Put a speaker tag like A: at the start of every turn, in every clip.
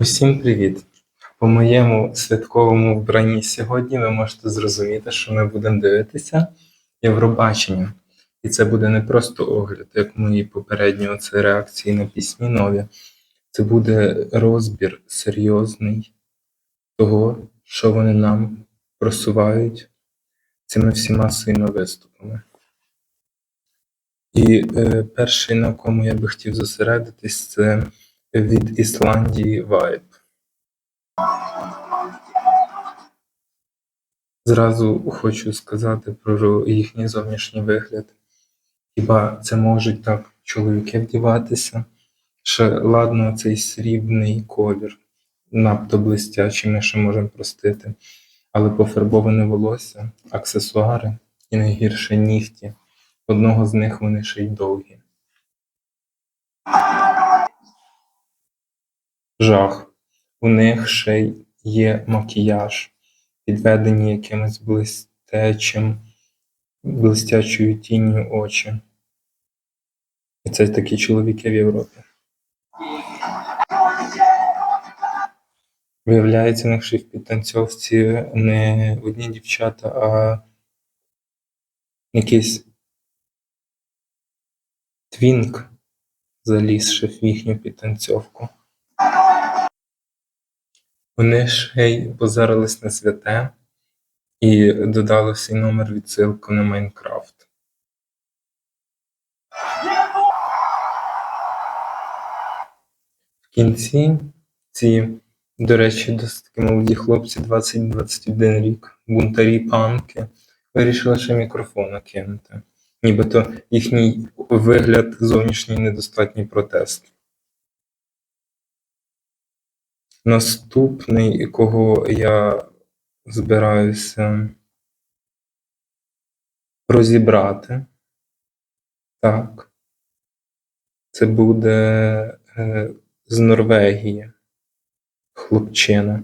A: Усім привіт! По моєму святковому вбранні сьогодні ви можете зрозуміти, що ми будемо дивитися Євробачення. І це буде не просто огляд, як мої попередні оце реакції на пісні нові. Це буде розбір серйозний того, що вони нам просувають цими всіма своїми виступами. І е, перший, на кому я би хотів зосередитись, це від Ісландії Vibe. Зразу хочу сказати про їхній зовнішній вигляд. Хіба це можуть так чоловіки вдіватися? Ще ладно, цей срібний колір, надто блистячий, ми ще можемо простити. Але пофарбоване волосся, аксесуари і найгірше нігті. Одного з них вони ще й довгі. Жах. У них ще є макіяж, підведені якимось блистячим, блистячою тінню очі. І це такі чоловіки в Європі. Виявляється, них в підтанцьовці не одні дівчата, а якийсь твінк заліз в їхню підтанцьовку. Вони ще й позарились на святе і додали свій номер відсилку на Майнкрафт. В кінці ці, до речі, досить таки молоді хлопці, 20-21 рік, бунтарі панки, вирішили ще мікрофон кинути. Нібито їхній вигляд зовнішній недостатній протест. Наступний, кого я збираюся розібрати, так, це буде е, з Норвегії хлопчина,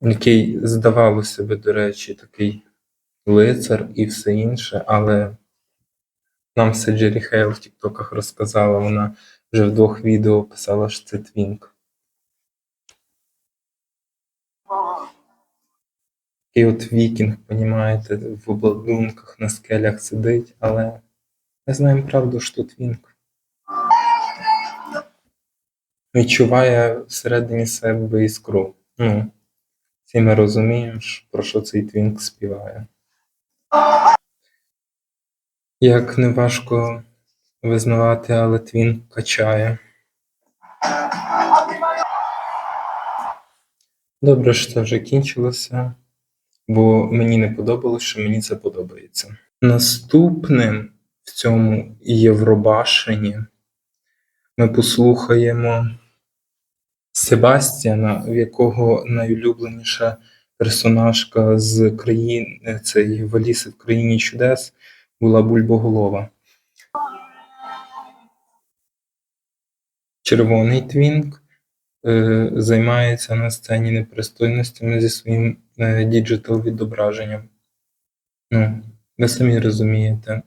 A: який, здавалося би, до речі, такий лицар і все інше, але нам все Джері Хейл в Тіктоках розказала, вона вже в двох відео писала, що це твінк. І от вікінг, понімаєте, в обладунках на скелях сидить, але ми знаємо правду, що твінк. Відчуває всередині себе іскру. Ну, всі ми розуміємо, про що цей твінк співає. Як не важко визнавати, але твінк качає. Добре, що це вже кінчилося, бо мені не подобалось, що мені це подобається. Наступним в цьому Євробашенні ми послухаємо Себастьяна, в якого найулюбленіша персонажка з країни цей Валіси в країні чудес була Бульбоголова. Червоний твінк займається на сцені непристойностями зі своїм е, діджитал відображенням. Ну, ви самі розумієте.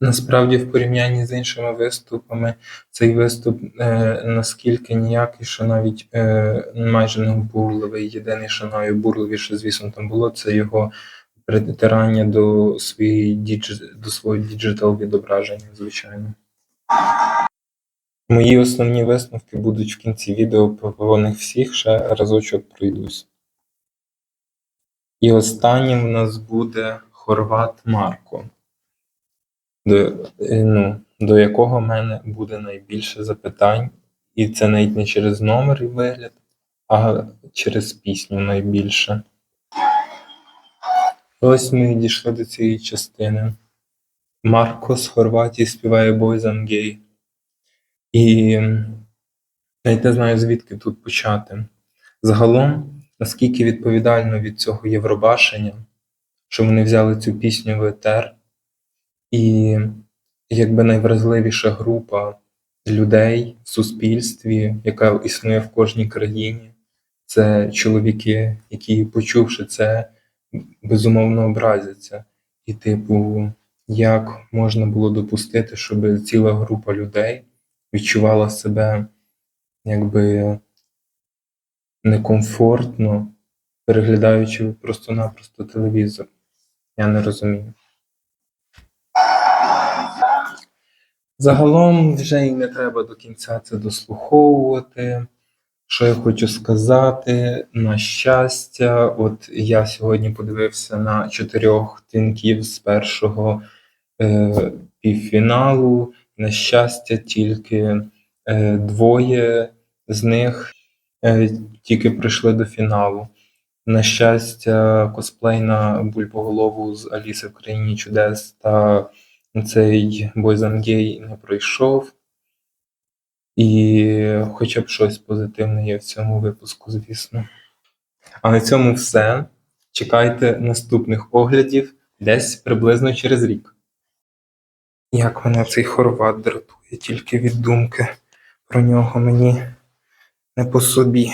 A: Насправді, в порівнянні з іншими виступами, цей виступ е, наскільки ніякий, що навіть е, майже не обурливий. Єдине, що найобурливіше, звісно, там було, це його притирання до, своєї до свого діджитал відображення, звичайно. Мої основні висновки будуть в кінці відео, по них всіх ще разочок пройдусь. І останнім у нас буде Хорват Марко, до, е, ну, до якого в мене буде найбільше запитань, і це навіть не через номер і вигляд, а через пісню найбільше. Ось ми дійшли до цієї частини. Марко з Хорватії співає Boys I'm Gay. І навіть не знаю, звідки тут почати. Загалом, наскільки відповідально від цього Євробашення, що вони взяли цю пісню в етер, і якби найвразливіша група людей в суспільстві, яка існує в кожній країні, це чоловіки, які, почувши це, безумовно образяться. І, типу, як можна було допустити, щоб ціла група людей відчувала себе якби некомфортно, переглядаючи просто-напросто телевізор. Я не розумію. Загалом вже і не треба до кінця це дослуховувати. Що я хочу сказати, на щастя, от я сьогодні подивився на чотирьох тинків з першого е, півфіналу. На щастя, тільки е, двоє з них е, тільки прийшли до фіналу. На щастя, косплей на Бульбоголову з Аліси в країні чудес та цей Бойзангей не пройшов. І хоча б щось позитивне є в цьому випуску, звісно. А на цьому все. Чекайте наступних оглядів десь приблизно через рік. Як мене цей хорват дратує тільки від думки про нього мені не по собі.